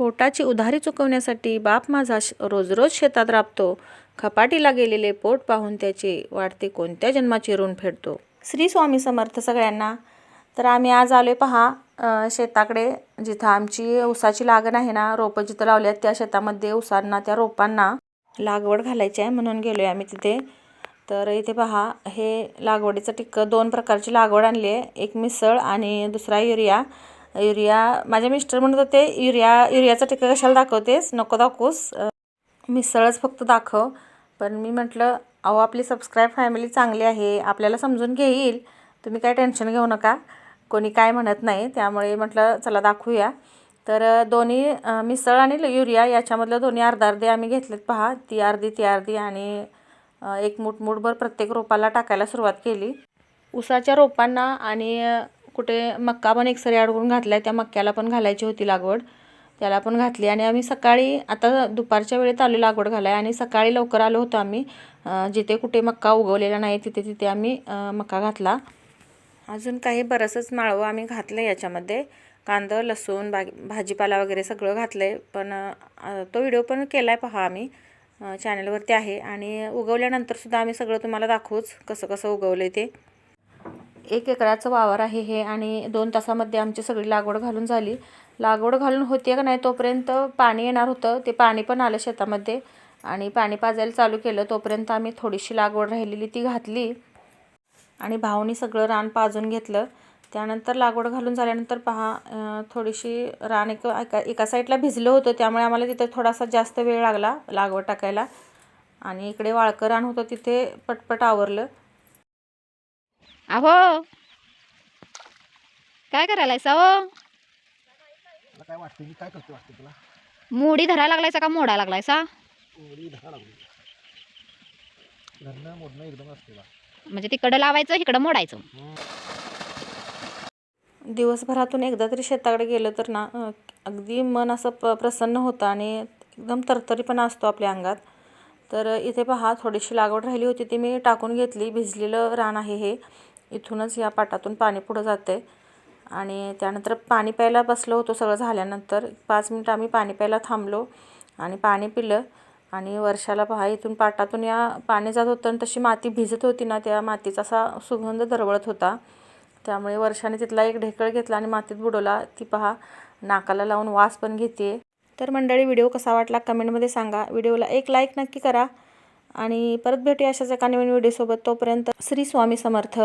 पोटाची उधारी चुकवण्यासाठी बाप माझा श- रोज रोज शेतात राबतो. खपाटीला गेलेले पोट पाहून त्याचे वाढते कोणत्या जन्माची ऋण फेडतो? श्री स्वामी समर्थ सगळ्यांना. तर आम्ही आज आलो आहे पहा शेताकडे जिथं आमची ऊसाची लागण आहे ना रोपं जिथं लावली आहेत त्या शेतामध्ये ऊसांना त्या रोपांना लागवड घालायची आहे म्हणून गेलो आहे आम्ही तिथे. तर इथे पहा हे लागवडीचं टिक्क दोन प्रकारची लागवड आणली आहे. एक मिसळ आणि दुसरा युरिया. युरिया माझे मिस्टर म्हणत होते युरिया युरियाचा टिका कशाला दाखवतेस? नको दाखवूस. मिसळच फक्त दाखव. पण मी म्हटलं अहो आपली सबस्क्राईब फॅमिली चांगली आहे आपल्याला समजून घेईल. तुम्ही काय टेन्शन घेऊ नका. कोणी काय म्हणत नाही. त्यामुळे म्हटलं चला दाखवूया. तर दोन्ही मिसळ आणि युरिया याच्यामधलं दोन्ही अर्धा अर्धे आम्ही घेतलेत पहा. ती अर्धी ती अर्धी आणि एक मूठ मूठभर प्रत्येक रोपाला टाकायला सुरुवात केली. उसाच्या रोपांना आणि कुठे मक्का पण एक सरी अडकून घातला आहे त्या मक्याला पण घालायची होती लागवड. त्याला पण घातली आणि आम्ही सकाळी आता दुपारच्या वेळेत आलो लागवड घालाय आणि सकाळी लवकर आलो होतो आम्ही. जिथे कुठे मक्का उगवलेला नाही तिथे तिथे आम्ही मक्का घातला. अजून काही बरंचंच माळवं आम्ही घातलं याच्यामध्ये. कांदं लसूण बाग भाजीपाला वगैरे सगळं घातलं आहे पण तो व्हिडिओ पण केला आहे पहा आम्ही. चॅनलवरती आहे आणि उगवल्यानंतरसुद्धा आम्ही सगळं तुम्हाला दाखवूच कसं कसं उगवलं आहे ते. एक एकराचं वावर आहे हे आणि दोन तासामध्ये आमची सगळी लागवड घालून झाली. लागवड घालून होती का नाही तोपर्यंत पाणी येणार होतं. ते पाणी पण आलं शेतामध्ये आणि पाणी पाजायला चालू केलं. तोपर्यंत आम्ही थोडीशी लागवड राहिलेली ती घातली आणि भाऊनी सगळं रान पाजून घेतलं. त्यानंतर लागवड घालून झाल्यानंतर पहा थोडीशी रान एक एका एका साईडला भिजलं होतं. त्यामुळे आम्हाला तिथं थोडासा जास्त वेळ लागला लागवड टाकायला. आणि इकडे वाळकं रान होतं तिथे पटपट आवरलं. अहो. काय करायलायसा हो मला काय वाटतं काय करतो वाटतं तुला? मोडी धरायला लागलायसा का मोडा लागलायसा? एवढी धरा लागली. घरनं मोडणं एकदम असते बा. म्हणजे तिकडं लावायचं इकडं मोडायचं. दिवसभरातून एकदा तरी शेताकडे गेलं तर ना अं, अगदी मन असं प प्रसन्न होतं आणि एकदम तरतरीपणा असतो आपल्या अंगात. तर इथे पहा थोडीशी लागवड राहिली होती ती मी टाकून घेतली. भिजलेलं रान आहे हे. इथूनच या पाटातून पाणी पुढं जातं आहे आणि त्यानंतर पाणी प्यायला बसलो होतो सगळं झाल्यानंतर. पाच मिनटं आम्ही पाणी प्यायला थांबलो आणि पाणी पिलं. आणि वर्षाला पहा इथून पाटातून या पाणी जात होतं आणि तशी माती भिजत होती ना त्या मातीचा असा सुगंध दरवळत होता. त्यामुळे वर्षाने तिथला एक ढेकळ घेतला आणि मातीत बुडवला. ती पहा नाकाला लावून वास पण घेते तर मंडळी व्हिडिओ कसा वाटला कमेंटमध्ये सांगा. व्हिडिओला एक लाईक नक्की करा. आणि परत भेटूया अशाच एका नवीन व्हिडिओसोबत. तोपर्यंत श्री स्वामी समर्थ.